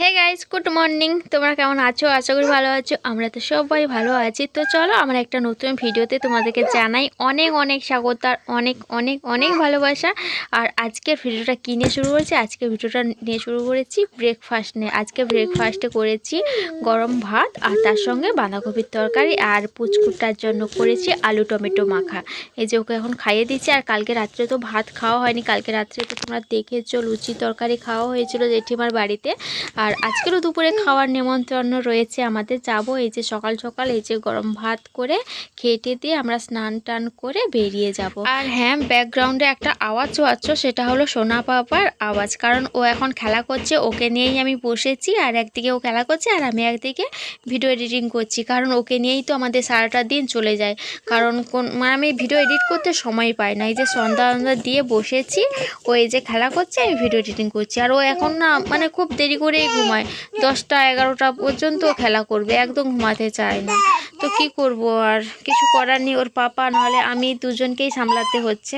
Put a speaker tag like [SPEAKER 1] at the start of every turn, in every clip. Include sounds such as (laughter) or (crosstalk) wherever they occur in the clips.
[SPEAKER 1] Hey guys good morning তোমরা কেমন আছো? আশা করি ভালো আছো। আমরা তো সবাই ভালো আছি। তো চলো, আমরা একটা নতুন ভিডিওতে তোমাদেরকে জানাই অনেক অনেক স্বাগত আর অনেক অনেক অনেক ভালোবাসা। আর আজকের ভিডিওটা কী নিয়ে শুরু করেছি? আজকের ভিডিওটা নিয়ে শুরু করেছি ব্রেকফাস্ট নিয়ে। আজকে ব্রেকফাস্টে করেছি গরম ভাত আর তার সঙ্গে বাঁধাকপির তরকারি আর পুচকুটার জন্য করেছি আলু টমেটো মাখা। এই যে ওকে এখন খাইয়ে দিচ্ছি। আর কালকে রাত্রে তো ভাত খাওয়া হয়নি। কালকে রাত্রে তো তোমরা দেখেছ, লুচি তরকারি খাওয়া হয়েছিল জেঠিমার বাড়িতে। আর আজকেরও দুপুরে খাওয়ার নেমন্ত্রণ রয়েছে আমাদের। যাব এই যে সকাল সকাল এই যে গরম ভাত করে খেটে দিয়ে আমরা স্নান টান করে বেরিয়ে যাব। আর হ্যাঁ ব্যাকগ্রাউন্ডে একটা আওয়াজ পাচ্ছ, সেটা হলো সোনা পাপার আওয়াজ। কারণ ও এখন খেলা করছে, ওকে নিয়েই আমি বসেছি, আর একদিকে ও খেলা করছে, আর আমি একদিকে ভিডিও এডিটিং করছি। কারণ ওকে নিয়েই তো আমাদের সারাটা দিন চলে যায়। কারণ কোন মানে আমি ভিডিও এডিট করতে সময় পাই না। এই যে সন্ধ্যা সন্ধ্যা দিয়ে বসেছি, ও এই যে খেলা করছে, আমি ভিডিও এডিটিং করছি। আর ও এখন না মানে খুব দেরি করেই ঘুমায়। দশটা, এগারোটা পর্যন্ত খেলা করবে, একদম ঘুমাতে চায় না। তো কি করব আর? কিছু করার নেই, ওর পাপা, নাহলে আমি দুজনকেই সামলাতে হচ্ছে।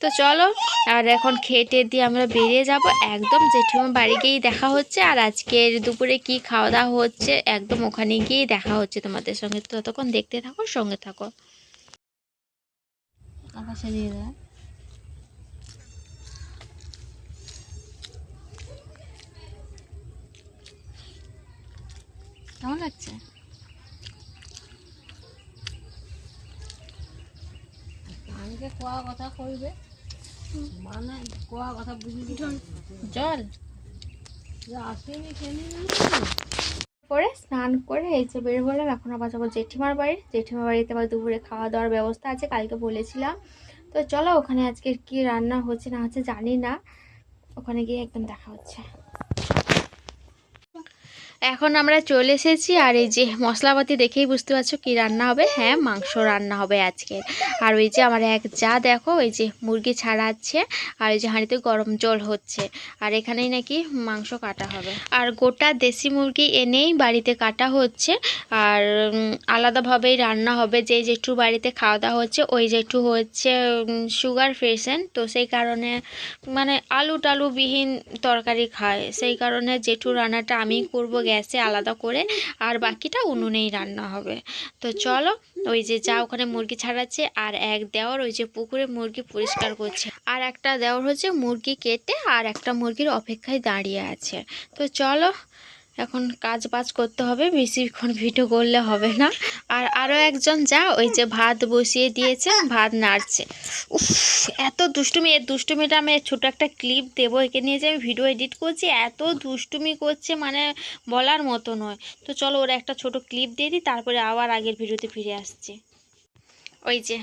[SPEAKER 1] তো চলো, আর এখন খেটে দিয়ে আমরা বেরিয়ে যাব। একদম জেঠিমা বাড়ি গিয়েই দেখা হচ্ছে, আর আজকের দুপুরে কি খাওয়া দাওয়া হচ্ছে, একদম ওখানে গিয়েই দেখা হচ্ছে তোমাদের সঙ্গে। ততক্ষণ দেখতে থাকো, সঙ্গে থাকো। আকাশে দিয়ে দেয় কেমন লাগছে?
[SPEAKER 2] আমাকে কোয়া কথা কইবে? মানে কোয়া কথা বুঝিবি
[SPEAKER 1] জল।
[SPEAKER 2] আসেনি কেনি?
[SPEAKER 1] করে স্নান করে এই যে বের বললাম এখন আবার যাব জেঠিমার বাড়ি। জেঠিমার বাড়িতে আবার দুপুরে খাওয়া দাওয়ার ব্যবস্থা আছে কালকে বলেছিলাম। তো চলো ওখানে আজকে কি রান্না হচ্ছে না হচ্ছে জানি না। ওখানে গিয়ে একদম দেখা হচ্ছে। এখন আমরা চলে এসেছি আর এই যে মশলাপাতি দেখেই বুঝতে পারছ কি রান্না হবে? হ্যাঁ মাংস রান্না হবে আজকে। আর ওই যে আমার এক যা দেখো, ওই যে মুরগি ছাড়াচ্ছে আর এই যে হাঁড়িতে গরম জল হচ্ছে। আর এখানেই নাকি মাংস কাটা হবে। আর গোটা দেশি মুরগি এনেই বাড়িতে কাটা হচ্ছে। আর আলাদাভাবেই রান্না হবে। যে জেঠু বাড়িতে খাওয়া দাওয়া হচ্ছে, ওই জেঠু হচ্ছে সুগার পেশেন্ট। তো সেই কারণে মানে আলু টালুবিহীন তরকারি খায়। সেই কারণে জেঠু রান্নাটা আমিই করব গ্যাসে আলাদা করে, আর বাকিটা উনুনেই রান্না হবে। তো চলো, ওই যে যা ওখানে মুরগি ছাড়াচ্ছে, আর এক দেওয়ার ওই যে পুকুরে মুরগি পরিষ্কার করছে। আর একটা দেওয়ার হচ্ছে মুরগি কেটে, আর একটা মুরগির অপেক্ষায় দাঁড়িয়ে আছে। তো চলো এখন কাজ বাজ করতে হবে, বেশিক্ষণ ভিডিও করলে হবে না। আর আরও একজন যা, ওই যে ভাত বসিয়ে দিয়েছে, ভাত নাড়ছে। উফ, এত দুষ্টুমি এর দুষ্টুমিটা আমি ছোটো একটা ক্লিপ দেবো, একে নিয়ে যে আমি ভিডিও এডিট করছি, এত দুষ্টুমি করছে মানে বলার মতো নয়। তো চলো ওরা একটা ছোট ক্লিপ দিয়ে দিই, তারপরে আবার আগের ভিডিওতে ফিরে আসছি। ওই যে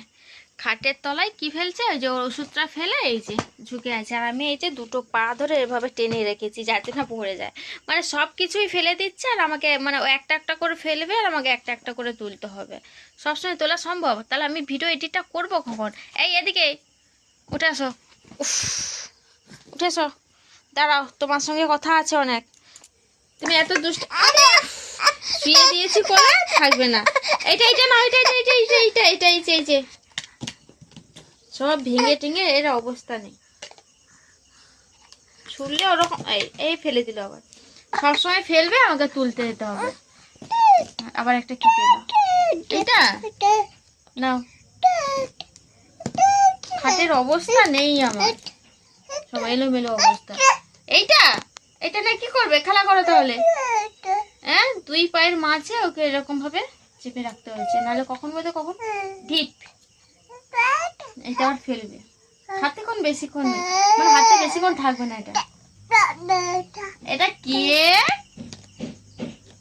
[SPEAKER 1] খাটের তলায় কি ফেলছে? ওই যে ওষুধটা ফেলে এই যে ঝুঁকে আছে। আর আমি এই যে দুটো পা ধরে এভাবে টেনে রেখেছি যাতে না পড়ে যায়। মানে সব কিছুই ফেলে দিচ্ছে আর আমাকে মানে ও একটা একটা করে ফেলবে আর আমাকে একটা একটা করে তুলতে হবে। সবসময় তোলা সম্ভব? তাহলে আমি ভিডিও এডিটটা করব কখন? এই, এদিকে উঠে আসো। উফ, উঠে এসো দাঁড়াও, তোমার সঙ্গে কথা আছে অনেক। তুমি এত দুষ্ট শুয়ে দিয়েছি কোলে থাকবে না। এইটা এইটা না এটা এইটা এটা এইটা এইটা যে এই যে। সব ভেঙে টেঙে এর অবস্থা নেই। ছুললে ওরকম, এই ফেলে দিল আবার। সবসময় ফেলবে, আমাকে তুলতে যেতে হবে। আবার একটা কি পেল? এটা? নাও। খাটের অবস্থা নেই আমার। সব এলোমেলো অবস্থা। এইটা? এটা না কি করবে? খেলা করো তাহলে। হ্যাঁ? দুই পায়ের মাঝে ওকে এরকম ভাবে চেপে রাখতে হয়েছে। নাহলে কখন বলতে কখন? ঢিপ। এটা আর ফেলবে। হাতে কোন বেশিক্ষণ? মানে হাতে বেশিক্ষণ থাকবে না এটা। এটা কে?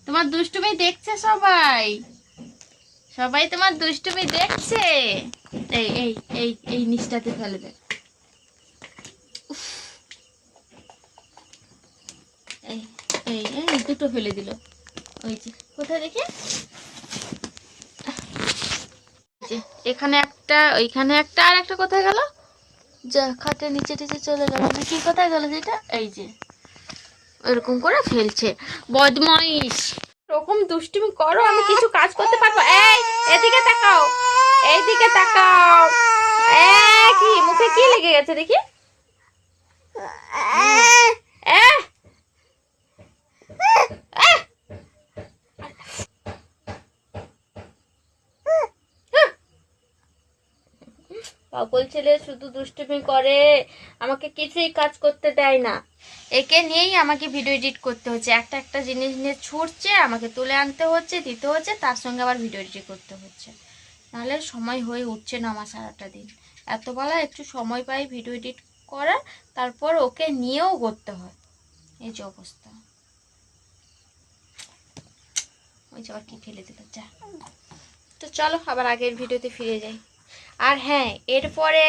[SPEAKER 1] তোমার দুষ্টুমি দেখছে সবাই? সবাই তোমার দুষ্টুমি দেখছে? এই এই এই এই নিচটাতে ফেলবে। এই এই, দুটো ফেলে দিল। ওই যে, কোথায় দেখি? যে এখানে একটা ওইখানে একটা আর একটা কোথায় গেল? যা খাটের নিচে টিচে চলে গেল। কি কোথায় গেল যেটা? এই যে। এরকম করে ফেলছে। বদমাইশ। এরকম দুষ্টুমি করো আমি কিছু কাজ করতে পারব। এই এদিকে তাকাও। এইদিকে তাকাও। এ কি মুখে কি লেগে গেছে দেখি? পাগল ছেলে শুধু দুষ্টুমি করে, আমাকে কিছুই কাজ করতে দেয় না। একে নিয়েই আমাকে ভিডিও এডিট করতে হচ্ছে। একটা একটা জিনিস নিয়ে ছুটছে, আমাকে তুলে আনতে হচ্ছে, দিতে হচ্ছে, তার সঙ্গে আবার ভিডিও এডিট করতে হচ্ছে। নাহলে সময় হয়ে উঠছে না আমার সারাটা দিন। এত বেলা একটু সময় পাই ভিডিও এডিট করার তারপর ওকে নিয়েও করতে হয়। এই যে অবস্থা। ওই যে আবার কি ফেলে দিল, যা। তো চলো, আবার আগের ভিডিওতে ফিরে যাই। আর হ্যাঁ এরপরে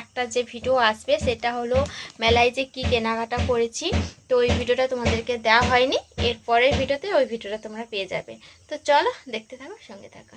[SPEAKER 1] একটা যে ভিডিও আসবে সেটা হলো মেলায় যে কী কেনাকাটা করেছি, তো ওই ভিডিওটা তোমাদেরকে দেওয়া হয়নি। এরপরের ভিডিওতে ওই ভিডিওটা তোমরা পেয়ে যাবে। তো চলো, দেখতে থাকো, সঙ্গে থাকা।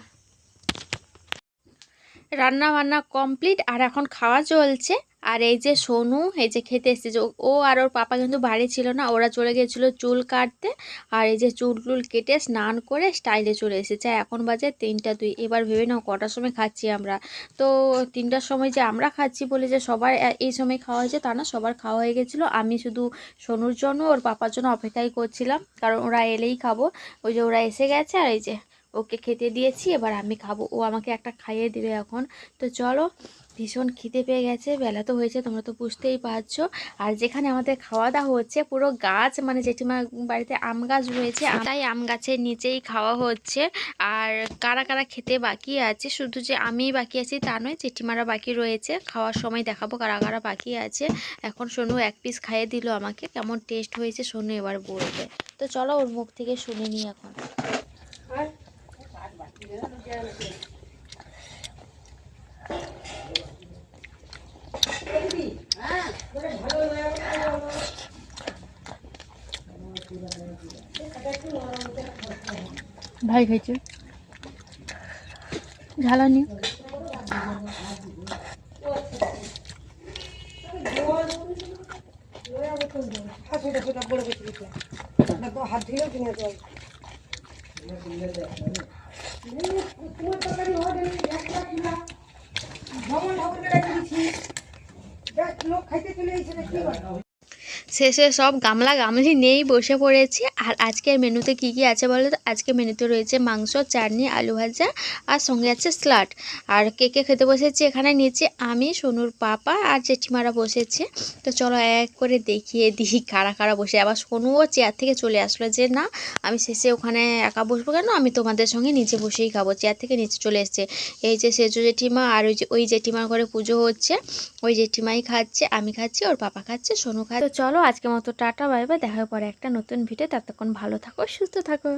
[SPEAKER 1] রান্না বান্না কমপ্লিট আর এখন খাওয়া চলছে। আর এই যে সোনু, এই যে খেতে এসেছে ও- ও আর ওর পাপা কিন্তু বাড়ি ছিল না, ওরা চলে গিয়েছিল চুল কাটতে আর এই যে চুল টুল কেটে স্নান করে স্টাইলে চলে এসেছে। এখন বাজে তিনটা দুই, এবার ভেবে নাও কটার সময় খাচ্ছি আমরা। তো তিনটার সময় যে আমরা খাচ্ছি বলে যে সবার এই সময় খাওয়া হয়েছে তা না, সবার খাওয়া হয়ে গেছিল। আমি শুধু সোনুর জন্য ওর পাপার জন্য অপেক্ষাই করছিলাম, কারণ ওরা এলেই খাব। ওই যে ওরা এসে গেছে আর এই যে ওকে খেতে দিয়েছি, এবার আমি খাব। ও আমাকে একটা খাইয়ে দিবে এখন। তো চলো ভীষণ খিদে পেয়ে গেছে বেলা তো হয়েছে তোমরা তো বুঝতেই পারছ। আর যেখানে আমাদের খাওয়া দাওয়া হচ্ছে পুরো গাছ মানে জেঠিমার বাড়িতে আম গাছ রয়েছে তাই আম গাছের নিচেই খাওয়া হচ্ছে। আর কারা কারা খেতে বাকি আছে শুধু যে আমিই বাকি আছি তা নয় জেঠিমারা বাকি রয়েছে। খাওয়ার সময় দেখাবো কারা কারা বাকি আছে। এখন সোনু এক পিস খাইয়ে দিল আমাকে কেমন টেস্ট হয়েছে সোনু এবার বলবে। তো চলো ওর মুখ থেকে শুনে নিই এখন। ভাই খাইছে। ঝালানি।
[SPEAKER 2] হাত ধুলেও কিনে দেয় লোক খাইতে চলে এসেছে কি
[SPEAKER 1] শেষে সব গামলা গামলি নিয়েই বসে পড়েছি। আর আজকের মেনুতে কি কি আছে বলো তো? আজকে মেনুতে রয়েছে মাংস, চাটনি, আলু ভাজা আর সঙ্গে আছে স্লাট আর কে কে খেতে বসেছি? এখানে নিচে আমি, সোনুর পাপা আর জেঠিমারা বসেছে। তো চলো এক করে দেখিয়ে দিই (laughs) কারা কারা বসে। আবার সোনুও চেয়ার থেকে চলে আসলো যে, না, আমি শেষে ওখানে একা বসবো কেন? আমি তোমাদের সঙ্গে নিচে বসেই খাব। চেয়ার থেকে নিচে চলে এসছে। এই যে সেজু জেঠিমা আর ওই যে, ওই জেঠিমার ঘরে পুজো হচ্ছে। ওই জেঠিমাই খাচ্ছে, আমি খাচ্ছি, ওর পাপা খাচ্ছে, সোনু খাচ্ছে। চলো আজকের মতো টাটা, বাই বাই, দেখা পরে একটা নতুন ভিডিও ততক্ষণ ভালো থাকো, সুস্থ থাকো।